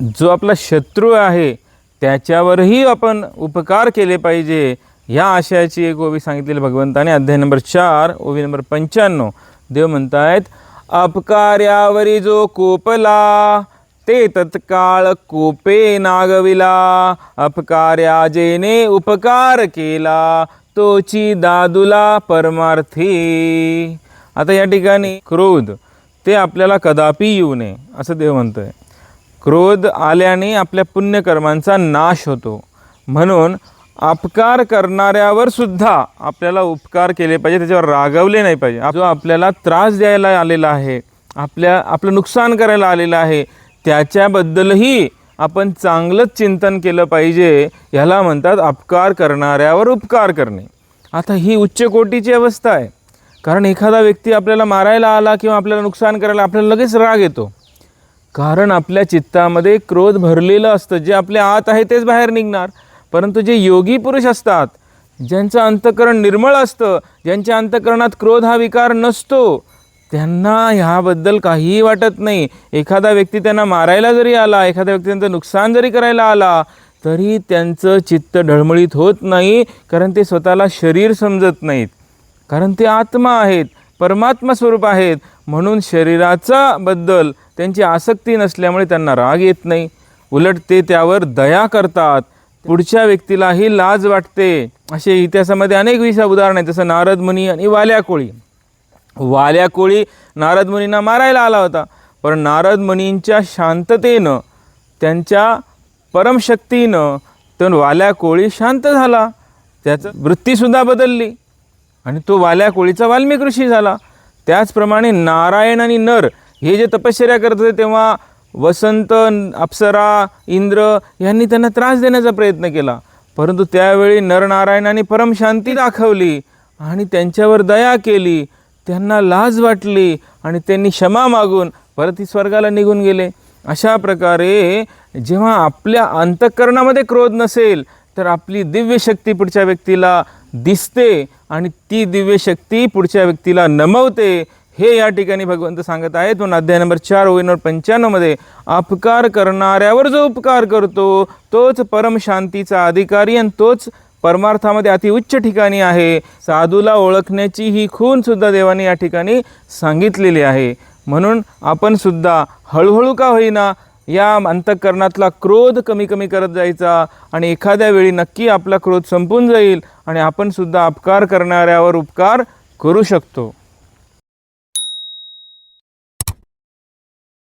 जो आपला शत्रू आहे त्याच्यावरही आपण उपकार केले पाहिजे. ह्या आशयाची एक ओवी सांगितलेली भगवंताने अध्याय नंबर चार ओवी नंबर पंच्याण्णव. देव म्हणतायत अपकार्यावरी जो कोपला ते तत्काळ कोपे नागविला. अपकार्या जेने उपकार केला तोची दादुला परमार्थी. आता या ठिकाणी क्रोध ते आपल्याला कदापि येऊ नये असं देव म्हणतोय. क्रोध आल्याने आपल्या पुण्यकर्मांचा नाश होतो. म्हणून अपकार करणाऱ्यावर सुद्धा आपल्याला उपकार केले पाहिजे त्याच्यावर रागवले नाही पाहिजे. जो आपल्याला त्रास द्यायला आलेला आहे आपल्या आपलं नुकसान करायला आलेलं आहे त्याच्याबद्दलही आपण चांगलंच चिंतन केलं पाहिजे. ह्याला म्हणतात अपकार करणाऱ्यावर उपकार करणे. आता ही उच्च कोटीची अवस्था आहे. कारण एखादा व्यक्ती आपल्याला मारायला आला किंवा आपल्याला नुकसान करायला आपल्याला लगेच राग येतो. कारण आपल्या चित्तामध्ये क्रोध भरलेलं असतं. जे आपल्या आत आहे तेच बाहेर निघणार. परंतु जे योगी पुरुष असतात ज्यांचं अंतकरण निर्मळ असतं ज्यांच्या अंतकरणात क्रोध हा विकार नसतो त्यांना ह्याबद्दल काहीही वाटत नाही. एखादा व्यक्ती त्यांना मारायला जरी आला एखादा व्यक्ती त्यांचं नुकसान जरी करायला आला तरी त्यांचं चित्त ढळमळीत होत नाही कारण ते स्वतःला शरीर समजत नाहीत. कारण ते आत्मा आहेत. परमात्मा स्वरूप आहेत. म्हणून शरीराचा बद्दल त्यांची आसक्ती नसल्यामुळे त्यांना राग येत नाही. उलट ते त्यावर दया करतात. पुढच्या व्यक्तीलाही लाज वाटते. असे इतिहासामध्ये अनेक विषय उदाहरण आहेत. जसं नारद मुनी आणि वाल्या कोळी. वाल्या कोळी नारद मुनींना मारायला आला होता. पण नारद मुनींच्या शांततेनं त्यांच्या परमशक्तीनं तर वाल्या कोळी शांत झाला. त्याचं वृत्तीसुद्धा बदलली. आणि तो वाल्या कोळीचा वाल्मिक ऋषी झाला. त्याचप्रमाणे नारायण आणि नर हे जे तपश्चर्या करत होते तेव्हा वसंत अप्सरा इंद्र यांनी त्यांना त्रास देण्याचा प्रयत्न केला. परंतु त्यावेळी नरनारायणाने परमशांती दाखवली आणि त्यांच्यावर दया केली. त्यांना लाज वाटली आणि त्यांनी क्षमा मागून परत स्वर्गाला निघून गेले. अशा प्रकारे जेव्हा आपल्या अंतःकरणामध्ये क्रोध नसेल तर आपली दिव्य शक्ती पुढच्या व्यक्तीला दिसते आणि ती दिव्य शक्ती पुढच्या व्यक्तीला नमवते. हे या ठिकाणी भगवंत सांगत आहेत. म्हणून अध्याय नंबर चार ओवीनवर पंच्याण्णवमध्ये अपकार करणाऱ्यावर जो उपकार करतो तोच परमशांतीचा अधिकारी आणि तोच परमार्थामध्ये अतिउच्च ठिकाणी आहे. साधूला ओळखण्याची ही खूनसुद्धा देवाने या ठिकाणी सांगितलेली आहे. म्हणून आपणसुद्धा हळूहळू का होईना या अंतःकरणातला क्रोध कमी कमी करत जायचा आणि एखाद्या वेळी नक्की आपला क्रोध संपून जाईल आणि आपणसुद्धा अपकार करणाऱ्यावर उपकार करू शकतो.